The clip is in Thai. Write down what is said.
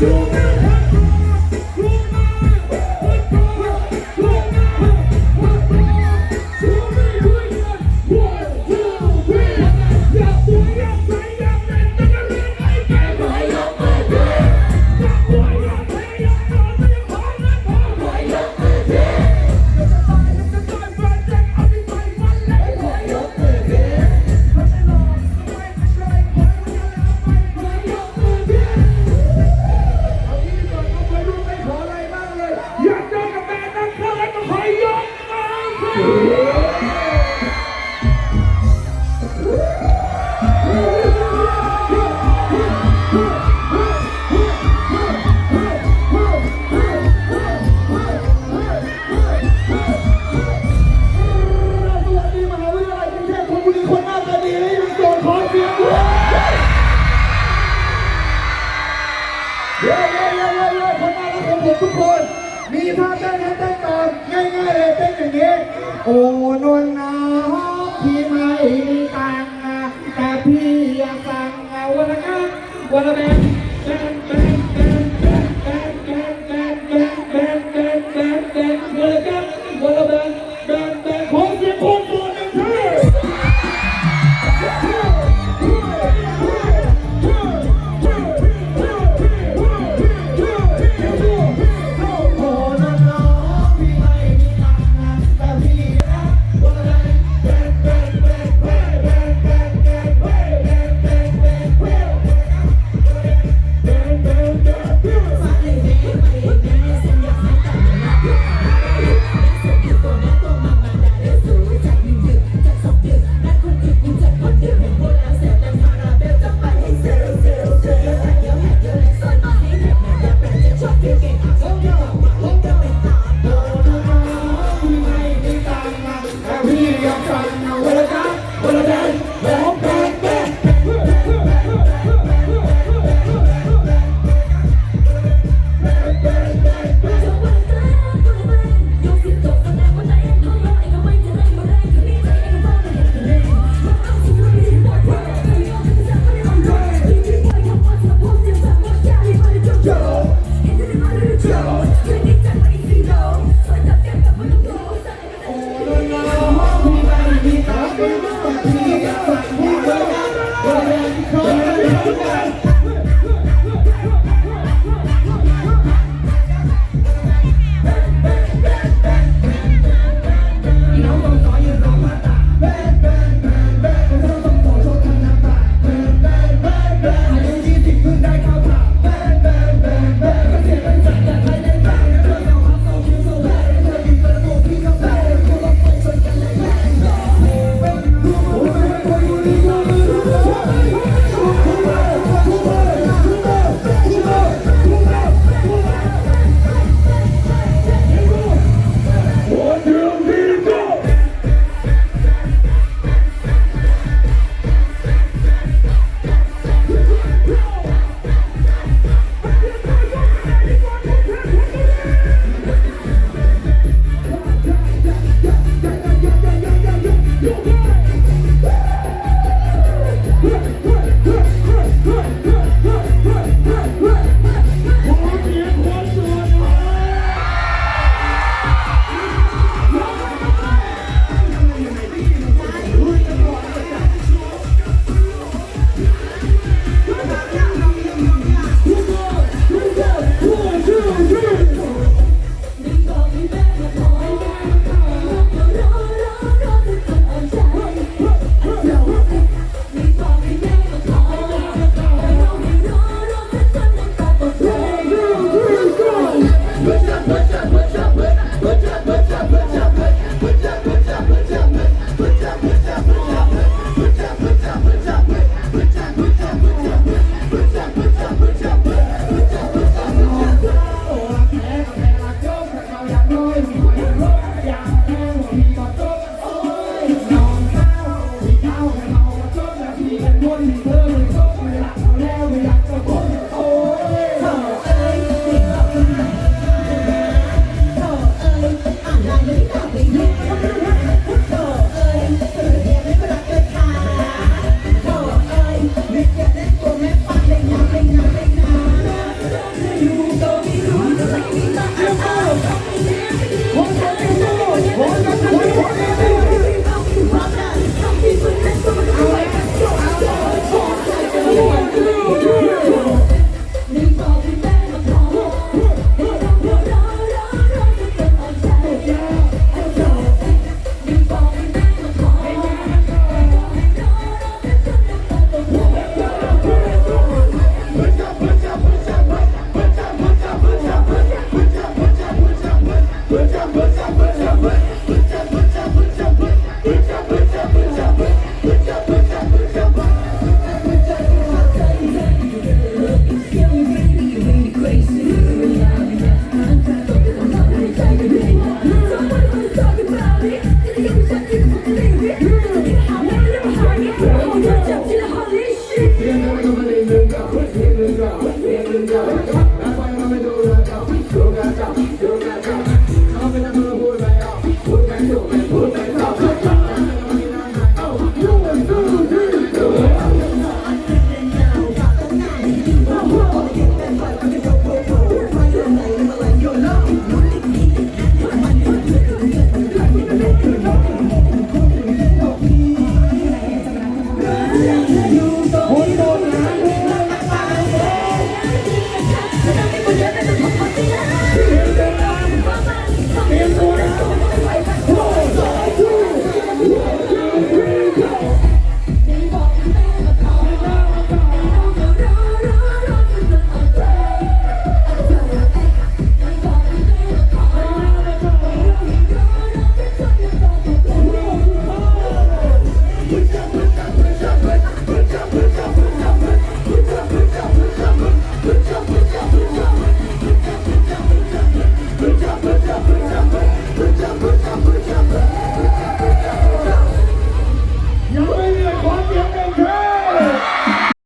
to ทุกคน มีท่าเต้นให้เต้นก่อนง่ายๆเลยเต้นอย่างนี้โอ้นวลนาฮอกพี่ไม่มีตังค์นะแต่พี่อยากสั่งนะวันละกันวันละแบนแบนแบนแบนแบนแบนแบนแบนแบนแบนแบนแบนวันละกันวันละแบน Yeah.